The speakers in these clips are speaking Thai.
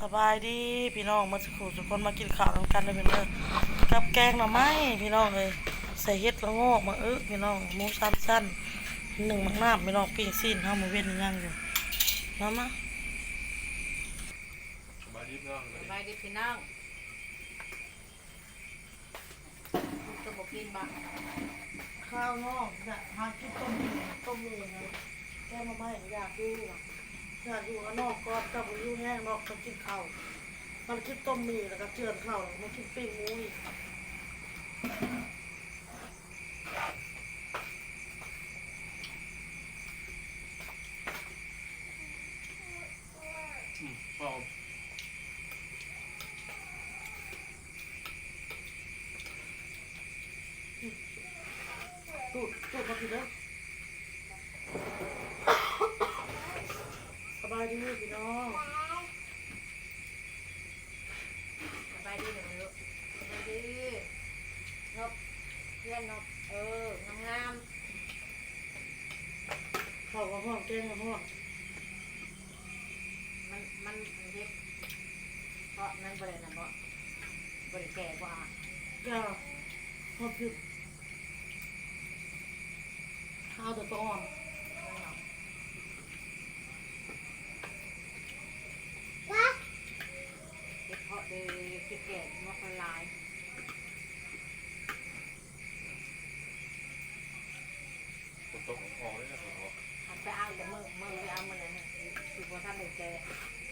สบายดีพี่น้องมาสักครู่ทุกคนมากินข้าวกันเลยเป็นเด้อกับแกงหน่อไม้พี่น้องเลยใส่เห็ดละโงกมาเอิกพี่น้องหมูสั้นสั้นๆหนึ่งมักน้ำพี่น้องปิ้งซีนห้าหมูเว้นย่างอยู่น้ำมาสบายดีพี่น้องสบายดีพี่น้องตัวบกินบ้างข้าวนอกเนี่ยหากินต้มหมี่ต้มเลยนะแกงหน่อไม้อยากดูอะ อยากอยู่ข้างนอกก็กับอยู่แห้งนอกต้องกินข้าวมันกินต้มมี่แล้วก็เจือนข้าวแล้วมันกินปิ้งหมูอีก อืมพ่อ ตูดตูดมาพี่เด้อสบายดีพี่น้อง สบายดีหนึ่งลูกสบายดีนกเพื่อนนกเอองาม ข้าวกับห้องแกงกับห้อง ๆมันมันมันเด็ก เพราะมันบริเนะบ่บริแก่กว่าจ้าห้อคือข้าวตัวอ่อนมันเนาะเด็กเพาะเด็กเด็กแก่มาคนลายตกออกเลยนะฝนตกหันไปเอาแต่มือมือไปเอามันเลยคือพอท่านเด็กแก่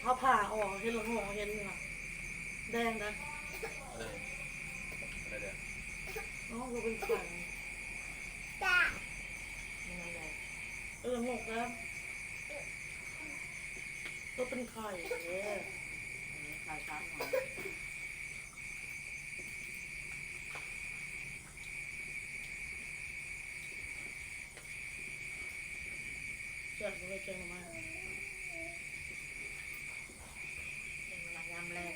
ข้าผ่าออกเห็นหลงหัวเห็นนี่ค่ะ แดงนะอะไรอะไรเดี๋ยวน้องก็เป็นไข่ยังไงเลยเออหกแล้วก็เป็นไข่เนี่ยขายซ้ำหน่อย เจ็บเลยแกงมา เป็นเวลายามแรง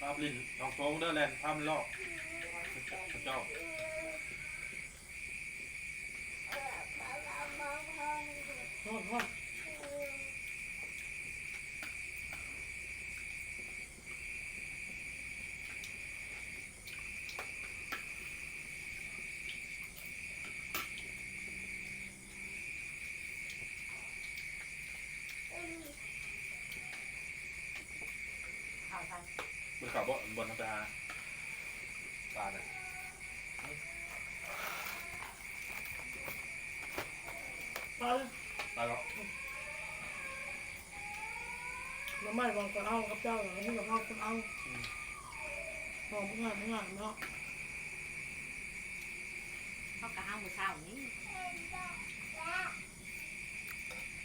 ภาพ ลินทองโฟงเดอร์แลนด์ภาพมันลอกพระเจ้าโทษโทษ ข้าวไทย บนเขาบ่บนทางไปหาปลาเนี่ยปลาปลาก็น้ำไม้บางคนเอากับเจ้าแล้วนี่กับพ่อคนเอาหอมง่านงานเนาะเขากระห้างมือเช้านี้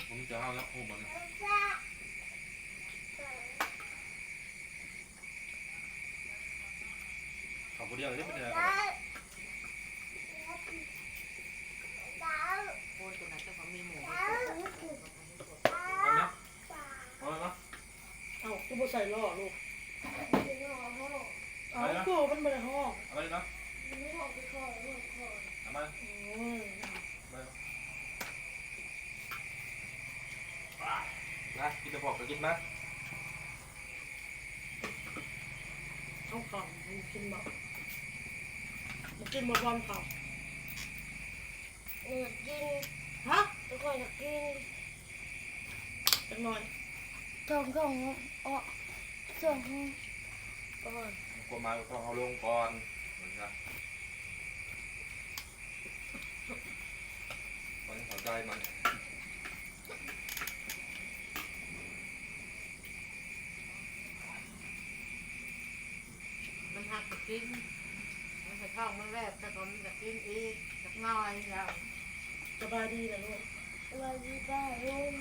ผมจะเอาแล้วโอ้มัน เขาคนเดียวเลยไม่ได้โคนตัวนั้นเจ้าของมีหมูเอานะเอาเลยนะเอากูบ่ใส่ล่อลูกเอากูมันไม่ได้ห้องเอาเลยนะเอามาโอ้ยนะกินจะบอกไปกินไหมเอาข่าวมันกินแบ บมันกินมาบอลข่าวเออกินฮะทุกคนอยากกินจังหน่อยทองทองอ๋อทองก่อนกลัวมาต้องเอาลงก่อนเหมือนกันมันหัวใจมันมันหักจะกินมันจะ ท้องมันแวบแต่ก็มันจะกินอีกสักหน้อยแล้วสบายดีนะลูกวันที่ได้ลุง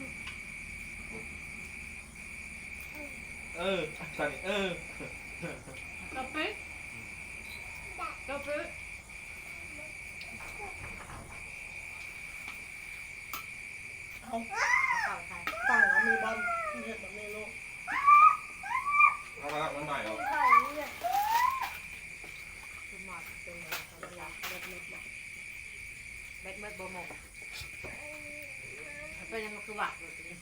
เออสั่งเออกระปิดกระปิดเอา ข้าวไทย ตั้งแล้วมีบอลเห็ดแบบนี้ลูก เอามาละมันใหม่เหรอ ไข่เนี่ย คือหมดเป็นอะไรเขาเรียกเล็กเล็กแบบเบ็ดเบ็ดโบโมกเป็นยังไงคือหวักอยู่ตรงนี้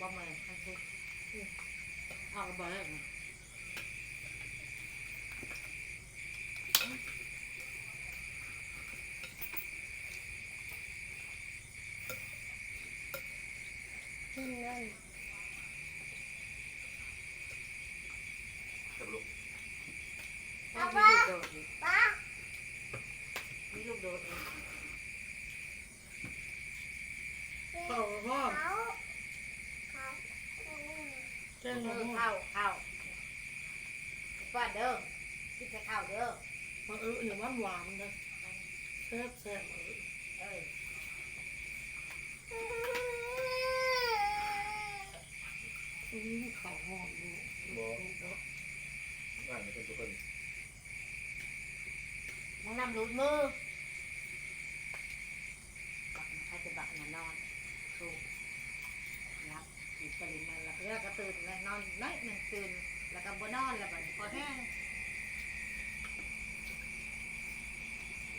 บ้างไหมือนกันสิออกบ่เลย กินเงิน จับลูก มีลูกโดดอีก ป้า มีลูกโดดอีก เข้าพ่อ เขาเขา แจ้ง เอมาอพ่อเข้าเข้าป้าเด้อคิดจะเข้าเด้อมาเออเนี่ยหวานหวานๆนะแซ่บแซ่บเออเอออืมข้าวหอมดูงานนี้เป็นตัวเป็นมึงนำรูดมือบักใครจะบักน่ะนอนถูกรับอีกปริมาณแล้วก็ ตื่นแล้วนอนน้อยหนึ่งตื่นแล้วก็บ่นอนแล้วบัดนี้พอแห้ง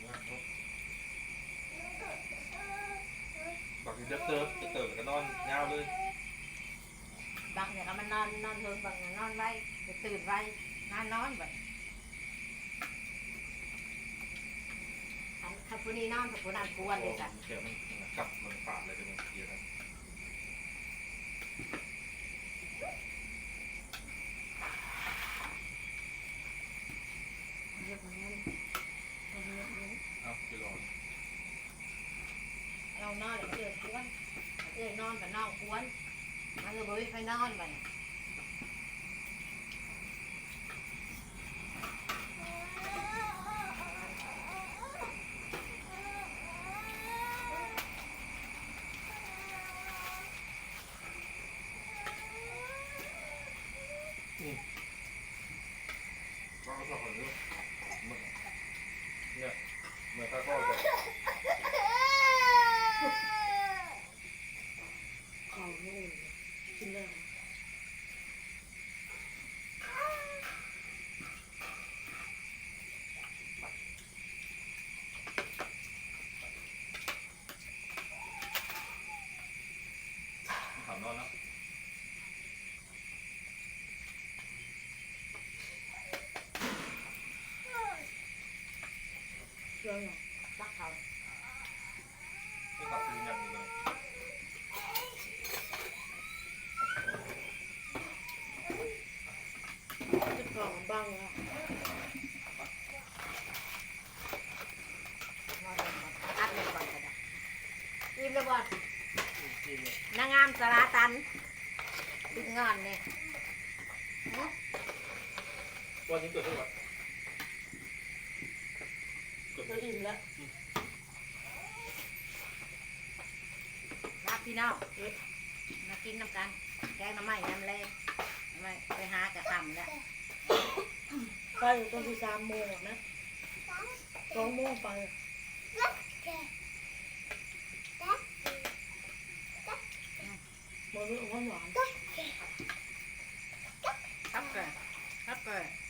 งานเขาบักเด็กเติร์ฟจะเติร์ฟก็นอนยาวเลยบางเนี่ยก็มันนอนนอนเทิงบางเนี่ยนอนไว้จะตื่นไว้นอนนอนแบบอันคันผู้นี้นอนกับผู้นั้นกวนเลยจ้ะ เขียวมันกลับมันปาดเลยเป็นเกียร์นะ เรียกมางั้นเอาเรียกนี้ เอาไปรอ เรา นอนเลยเจอกวนเจอนอนกับนอนกวนมันก็บ่มีไฟนอนไป วางสองคนนี้เนี่ยเมื่อตาก็จะ ข้าวนู่นกินแล้ว ถามนอนแล้ว เชื่องรักเขาไม่ตัดสินอย่างนี้เลยจะข้าวบ้างแล้วอัดเลยก่อนก็ได้มเลยบ่นางงามสาราตันตึงงอนเนี่ยวันนี้เกิดอะไรเกิดจะอิ่มแล้วรับพี่น้องเอ๊ะมากินน้ำกัน แกงน้ำไม้น้ำแรงน้ำไม้ไปหากระทำแล้วไปตอนที่สามโมงอะนะสองโมงไปอะมาเรื่องหวานหวานครับเกิดครับเกิด ๆ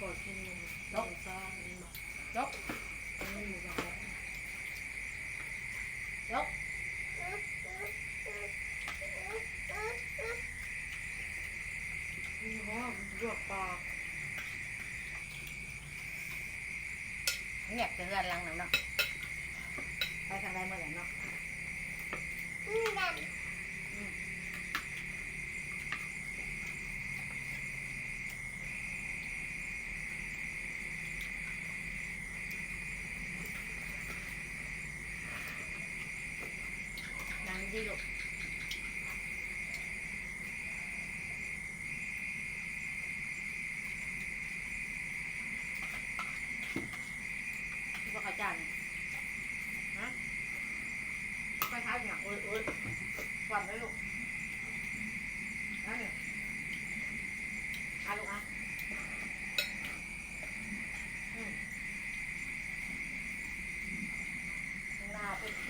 ก่อนกินนมนมซ่าอันนี้มาย ก อันนี้หมูกระทะ ยก มีหอมลวกปลา เงี ยบจะเรือนหลังหนังเนาะไปทางใดเมื่อไหร่เนาะนั่งดีลูก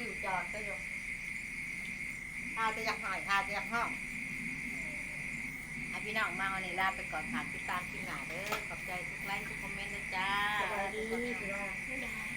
คิวจอดก็อยู่อาจะอยากหายอาจะอยากห้องพี่น้องมาวันนี้ลาไปก่อนค่ะติดตามคลิปหนเด้อขอบใจทุกไลค์ทุกคอมเมนต์นะจ้าสวัสดีพี่น้อง